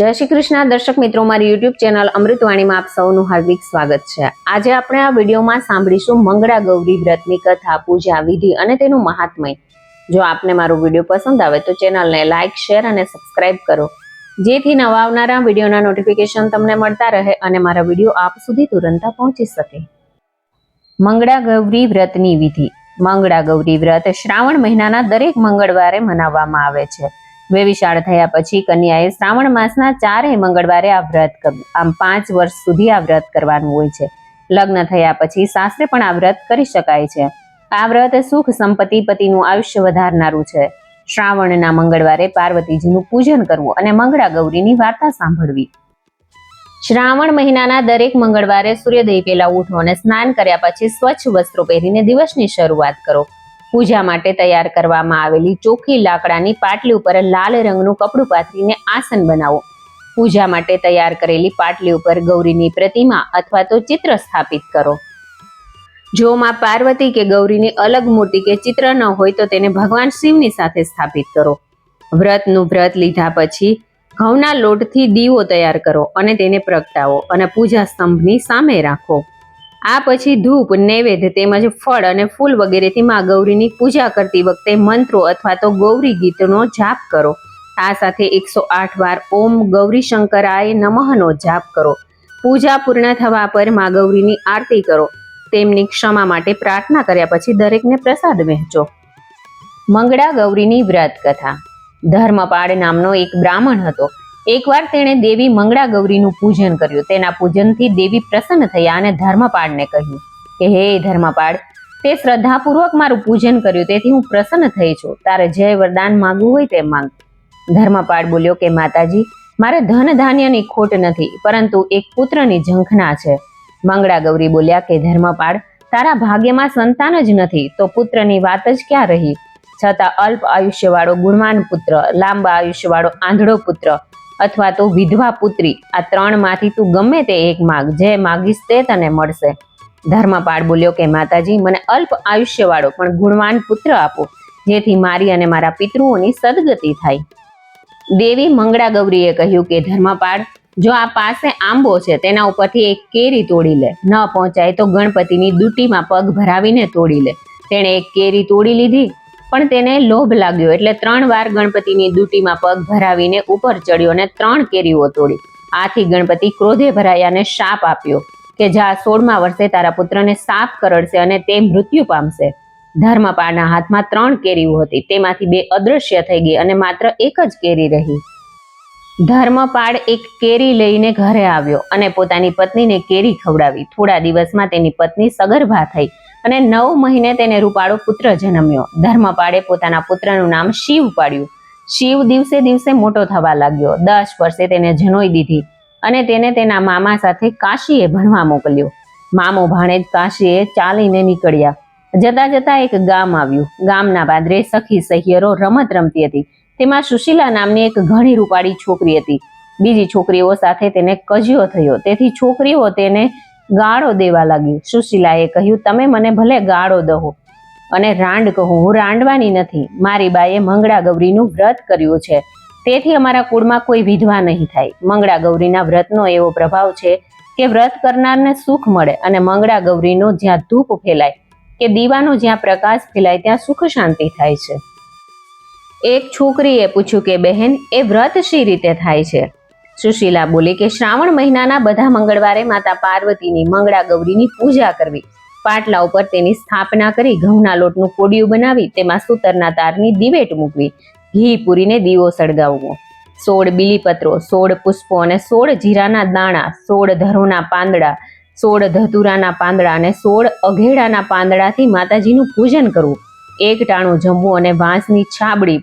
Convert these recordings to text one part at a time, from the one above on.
જય શ્રી કૃષ્ણ. દર્શક મિત્રો, મારી યુટ્યુબ ચેનલ અમૃતવાણીમાં આપ સૌનું હાર્દિક સ્વાગત છે. આજે આપણે આ વિડીયોમાં સાંભળીશું મંગળા ગૌરી વ્રતની કથા, પૂજા વિધિ અને તેનું મહાત્મય. જો આપને મારો વીડિયો પસંદ આવે તો ચેનલને લાઇક શેર અને સબસ્ક્રાઇબ કરો. જેથી નવા આવનારા વિડીયોના નોટિફિકેશન તમને મળતા રહે અને મારા વીડિયો આપ સુધી તુરંત પહોંચી શકે. મંગળા ગૌરી વ્રતની વિધિ. મંગળા ગૌરી વ્રત શ્રાવણ મહિનાના દરેક મંગળવારે મનાવવામાં આવે છે. વેવિશાળ થયા પછી કન્યાએ શ્રાવણ માસના ચારે મંગળવારે આ વ્રત આમ પાંચ વર્ષ સુધી આ વ્રત કરવાનું હોય છે. લગ્ન થયા પછી સાસરે પણ આ વ્રત કરી શકાય છે. આ વ્રત સુખ સંપત્તિ પતિનું આયુષ્ય વધારનારું છે. શ્રાવણના મંગળવારે પાર્વતીજીનું પૂજન કરવું અને મંગળા ગૌરીની વાર્તા સાંભળવી. શ્રાવણ મહિનાના દરેક મંગળવારે સૂર્યોદય પહેલા ઉઠો અને સ્નાન કર્યા પછી સ્વચ્છ વસ્ત્રો પહેરીને દિવસની શરૂઆત કરો. પૂજા માટે તૈયાર કરવામાં આવેલી ચોખ્ખી લાકડાની પાટલી ઉપર લાલ રંગનું કપડું પાથરીને આસન બનાવો. પૂજા માટે તૈયાર કરેલી પાટલી ઉપર ગૌરીની પ્રતિમા અથવા તો ચિત્ર સ્થાપિત કરો. જો માં પાર્વતી કે ગૌરીની અલગ મૂર્તિ કે ચિત્ર ન હોય તો તેને ભગવાન શિવની સાથે સ્થાપિત કરો. વ્રતનું વ્રત લીધા પછી ઘઉંના લોટથી દીવો તૈયાર કરો અને તેને પ્રગટાવો અને પૂજા સ્તંભની સામે રાખો. આ પછી ધૂપ, નૈવેદ્ય તેમજ ફળ અને ફૂલ વગેરેથી મા ગૌરીની પૂજા કરતી વખતે મંત્રો અથવા તો ગૌરી ગીતનો જાપ કરો. આ સાથે એકસો આઠ વાર ઓમ ગૌરી શંકરાય નમઃનો જાપ કરો. પૂજા પૂર્ણ થવા પર મા ગૌરીની આરતી કરો. તેમની ક્ષમા માટે પ્રાર્થના કર્યા પછી દરેકને પ્રસાદ વહેંચો. મંગળા ગૌરીની વ્રત કથા. ધર્મપાળ નામનો એક બ્રાહ્મણ હતો. એકવાર તેણે દેવી મંગળા ગૌરીનું પૂજન કર્યું. તેના પૂજનથી દેવી પ્રસન્ન થયા અને ધર્મપાળને કહ્યું કે, હે ધર્મપાળ, તે શ્રદ્ધાપૂર્વક મારું પૂજન કર્યું, તેથી હું પ્રસન્ન થઈ છું. તારે જે વરદાન માંગવું હોય તે માંગ. ધર્મપાળ બોલ્યો કે, માતાજી, મારે ધન ધાન્યની ખોટ નથી, પરંતુ એક પુત્રની ઝંખના છે. મંગળા ગૌરી બોલ્યા કે, ધર્મપાળ, તારા ભાગ્યમાં સંતાન જ નથી, તો પુત્રની વાત જ ક્યાં રહી? છતાં અલ્પ આયુષ્યવાળો ગુણવાન પુત્ર, લાંબા આયુષ્યવાળો આંધળો પુત્ર અથવા તો વિધવા પુત્રી, આ ત્રણમાંથી તું ગમે તે એક માગ, જે માગીશ તે તને મળશે. ધર્મપાળ બોલ્યો કે, માતાજી, મને અલ્પ આયુષ્યવાળો પણ ગુણવાન પુત્ર આપો, જેથી મારી અને મારા પિતૃઓની સદગતિ થાય. દેવી મંગળા ગૌરીએ કહ્યું કે, ધર્મપાળ, જો આ પાસે આંબો છે, તેના ઉપરથી એક કેરી તોડી લે. ન પહોંચાય તો ગણપતિની દૂટીમાં પગ ભરાવીને તોડી લે. તેણે એક કેરી તોડી લીધી પણ તેને લોભ લાગ્યો એટલે ત્રણ વાર ગણપતિની દૂટીમાં પગ ભરાવીને ઉપર ચડ્યો અને ત્રણ કેરીઓ તોડી. આથી ગણપતિ ક્રોધે ભરાયાને શાપ આપ્યો કે જા સોળમા વર્ષે તારા પુત્રને સાપ કરડશે અને તે મૃત્યુ પામશે. ધર્મપાળના હાથમાં ત્રણ કેરીઓ હતી. તેમાંથી બે અદૃશ્ય થઈ ગઈ અને માત્ર એક જ કેરી રહી. ધર્મપાળ એક કેરી લઈને ઘરે આવ્યો અને પોતાની પત્નીને કેરી ખવડાવી. થોડા દિવસમાં તેની પત્ની સગર્ભા થઈ અને નવ મહિને તેને રૂપાળો પુત્ર જન્મ્યો. ધર્મપાળે પોતાના પુત્રનું નામ શિવ પાડ્યું. શિવ દિવસે દિવસે મોટો થવા લાગ્યો. દસ વર્ષે તેને જનોઈ દીધી અને તેને તેના મામા સાથે કાશીએ ભણવા મોકલ્યો. મામો ભાણેજ કાશીએ ચાલીને નીકળ્યા. જતા જતા એક ગામ આવ્યું. ગામના પાદરે સખી સહિયરો રમત રમતી હતી. તેમાં સુશીલા નામની એક ઘણી રૂપાળી છોકરી હતી. બીજી છોકરીઓ સાથે તેને કજિયો થયો. તેથી છોકરીઓ તેને ગાળો દેવા લાગી. સુશીલાએ કહ્યું, તમે મને ભલે ગાળો દહો, અને રાંડ કહો, હું રાંડવાની નથી. મારી બાએ મંગળા ગૌરીનું વ્રત કર્યું છે. તેથી અમારા કુળમાં કોઈ વિધવા નહીં થાય. મંગળા ગૌરીના વ્રતનો એવો પ્રભાવ છે કે વ્રત કરનારને સુખ મળે અને મંગળા ગૌરીનો જ્યાં ધૂપ ફેલાય, કે દીવાનો જ્યાં પ્રકાશ ફેલાય, ત્યાં સુખ શાંતિ થાય છે. એક છોકરીએ પૂછ્યું કે, બહેન, એ વ્રત શી રીતે થાય છે? સુશીલા બોલી કે શ્રાવણ મહિનાના બધા મંગળવારે માતા પાર્વતીની મંગળા ગૌરીની પૂજા કરવી. પાટલા ઉપર તેની સ્થાપના કરી ઘઉંના લોટનું કોડિયું બનાવી તેમાં સૂતરના તારની દિવેટ મૂકવી. ઘી પૂરીને દીવો સળગાવવો. સોળ બીલીપત્રો, સોળ પુષ્પો અને સોળ જીરાના દાણા, સોળ ધરોના પાંદડા, સોળ ધતુરાના પાંદડા અને સોળ અઘેડાના પાંદડાથી માતાજીનું પૂજન કરવું. એક ટાણું જમવું અને વાંસની છાબડી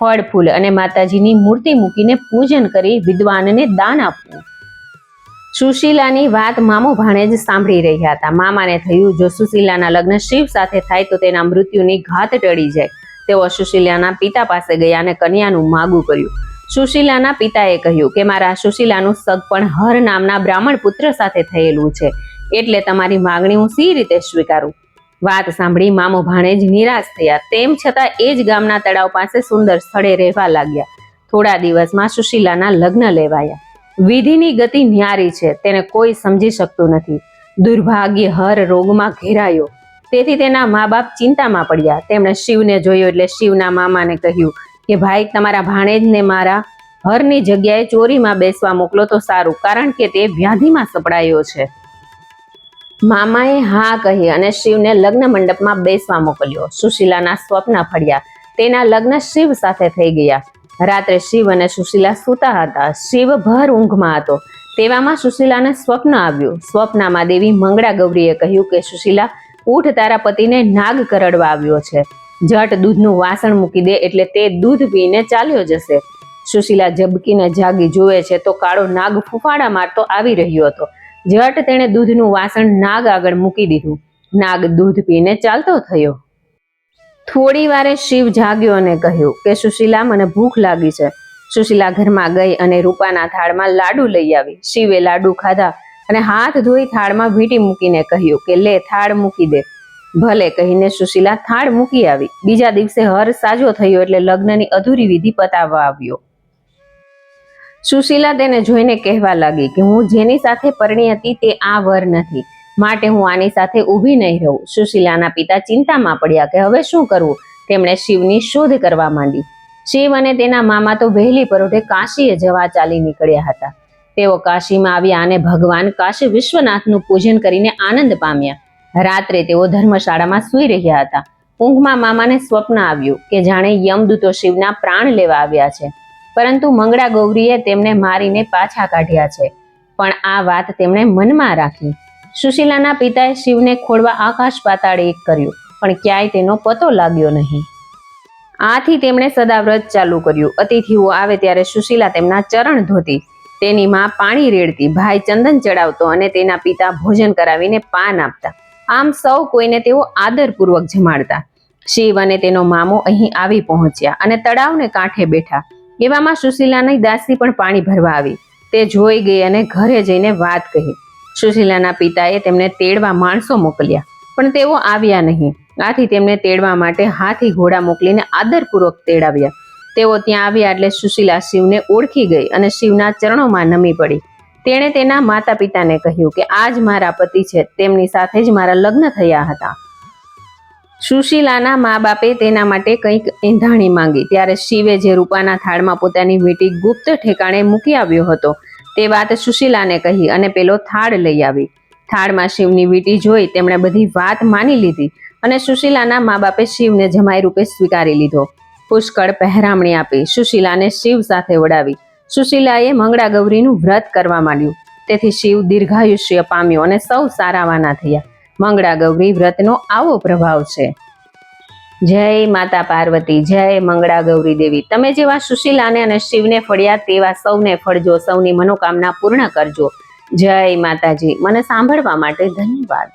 ફળ, ફૂલ અને માતાજીની મૂર્તિ મૂકીને પૂજન કરી વિદ્વાનને દાન આપવું. સુશીલાની વાત મામો ભાણેજ સાંભળી રહ્યા હતા. મામાને થયું, જો સુશીલાના લગ્ન શિવ સાથે થાય તો તેના મૃત્યુની ઘાત ટળી જાય. તેઓ સુશીલાના પિતા પાસે ગયા અને કન્યાનું માગું કર્યું. સુશીલાના પિતાએ કહ્યું કે, મારા સુશીલાનું સગપણ હર નામના બ્રાહ્મણ પુત્ર સાથે થયેલું છે. એટલે તમારી માગણી હું સી રીતે સ્વીકારું? વાત સાંભળી મામો ભાણેજ નિરાશ થયા. તેમ છતાં એ જ ગામના તળાવ પાસે સુંદર સ્થળે રહેવા લાગ્યા. થોડા દિવસમાં સુશીલાના લગ્ન લેવાયા. વિધિની ગતિ ન્યારી છે, તેને કોઈ સમજી શકતું નથી. દુર્ભાગ્ય હર રોગમાં ઘેરાયો. તેથી તેના મા બાપ ચિંતામાં પડ્યા. તેમણે શિવને જોયો એટલે શિવના મામાને કહ્યું કે, ભાઈ, તમારા ભાણેજને મારા હરની જગ્યાએ ચોરીમાં બેસવા મોકલો તો સારું, કારણ કે તે વ્યાધિમાં સપડાયો છે. મામાએ હા કહી અને શિવને લગ્ન મંડપમાં બેસવા મોકલ્યો. સુશીલાના સ્વપ્ન ફળ્યા. તેના લગ્ન શિવ સાથે થઈ ગયા. રાત્રે શિવ અને સુશીલા સૂતા હતા. શિવ ભર ઊંઘમાં હતો. તેવામાં સુશીલાને સ્વપ્ન આવ્યું. સ્વપ્નમાં દેવી મંગળા ગૌરીએ કહ્યું કે સુશીલા ઉઠ તારા પતિને નાગ કરડવા આવ્યો છે. જટ દૂધનું વાસણ મૂકી દે એટલે તે દૂધ પીને ચાલ્યો જશે. સુશીલા ઝબકીને જાગી જુએ છે તો કાળો નાગ ફૂફાડા મારતો આવી રહ્યો હતો. જટ તેણે દૂધનું વાસણ નાગ આગળ મૂકી દીધું. નાગ દૂધ પીને ચાલતો થયો. થોડી વારે શિવ જાગ્યો અને કહ્યું, કે સુશીલા, મને ભૂખ લાગી છે. સુશીલા ઘરમાં ગઈ અને રૂપાના થાળમાં લાડુ લઈ આવી. શિવે લાડુ ખાધા અને હાથ ધોઈ થાળમાં વીંટી મૂકીને કહ્યું કે, લે, થાળ મૂકી દે. ભલે કહીને સુશીલા થાળ મૂકી આવી. બીજા દિવસે હર સાજો થયો એટલે લગ્નની અધૂરી વિધિ પતાવવા આવ્યો. સુશીલા તેને જોઈને કહેવા લાગી કે હું જેની સાથે પરણી હતી તે આ વર નથી. માટે હું આની સાથે ઊભી નહીં રહું. સુશીલાના પિતા ચિંતામાં પડ્યા કે હવે શું કરવું? તેમણે શિવની શોધ કરવા માંડી. શિવ અને તેના મામા તો વહેલી પરોઢે કાશીએ જવા ચાલી નીકળ્યા હતા. તેઓ કાશીમાં આવ્યા અને ભગવાન કાશી વિશ્વનાથનું પૂજન કરીને આનંદ પામ્યા. રાત્રે તેઓ ધર્મશાળામાં સૂઈ રહ્યા હતા. ઊંઘમાં મામાને સ્વપ્ન આવ્યું કે જાણે યમદૂતો શિવના પ્રાણ લેવા આવ્યા છે. પરંતુ મંગળા ગૌરીએ તેમને મારીને પાછા કાઢ્યા છે. પણ આ વાત તેમણે મનમાં રાખી. સુશીલાના પિતાએ શિવને ખોળવા આકાશ પાતાળે એક કર્યું, પણ ક્યાંય તેનો પતો લાગ્યો નહીં. આથી તેમણે સદાવ્રત ચાલુ કર્યું. અતિથિઓ આવે ત્યારે સુશીલા તેમના ચરણ ધોતી. તેની માં પાણી રેડતી, ભાઈ ચંદન ચડાવતો અને તેના પિતા ભોજન કરાવીને પાન આપતા. આમ સૌ કોઈને તેઓ આદરપૂર્વક જમાડતા. શિવ અને તેનો મામો અહીં આવી પહોંચ્યા અને તળાવને કાંઠે બેઠા. એવામાં સુશીલાની દાસી પણ પાણી ભરવા આવી. તે જોઈ ગઈ અને ઘરે જઈને વાત કહી. સુશીલાના પિતાએ તેમને તેડવા માણસો મોકલ્યા, પણ તેઓ આવ્યા નહીં. આથી તેમને તેડવા માટે હાથી ઘોડા મોકલીને આદરપૂર્વક તેડાવ્યા. તેઓ ત્યાં આવ્યા એટલે સુશીલા શિવને ઓળખી ગઈ અને શિવના ચરણોમાં નમી પડી. તેણે તેના માતા પિતાને કહ્યું કે આ જ મારા પતિ છે, તેમની સાથે જ મારા લગ્ન થયા હતા. સુશીલાના મા બાપે તેના માટે કંઈક એંધાણી માંગી. ત્યારે શિવે જે રૂપાના થાળમાં પોતાની વીંટી ગુપ્ત ઠેકાણે મૂકી આવ્યો હતો, તે વાત સુશીલાને કહી અને પેલો થાળ લઈ આવી. થાળમાં શિવની વીંટી જોઈ તેમણે બધી વાત માની લીધી અને સુશીલાના મા બાપે શિવને જમાઈ રૂપે સ્વીકારી લીધો. પુષ્કળ પહેરામણી આપી સુશીલાને શિવ સાથે વડાવી. સુશીલાએ મંગળા ગૌરીનું વ્રત કરવા માંડ્યું. તેથી શિવ દીર્ઘાયુષ્ય પામ્યો અને સૌ સારાવાના થયા. મંગળા ગૌરી વ્રતનો આવો પ્રભાવ છે. જય માતા પાર્વતી, જય મંગળા ગૌરી દેવી. તમે જેવા સુશીલાને અને શિવને ફળ્યા તેવા સૌને ફળજો, સૌની મનોકામના પૂર્ણ કરજો. જય માતાજી. મને સાંભળવા માટે ધન્યવાદ.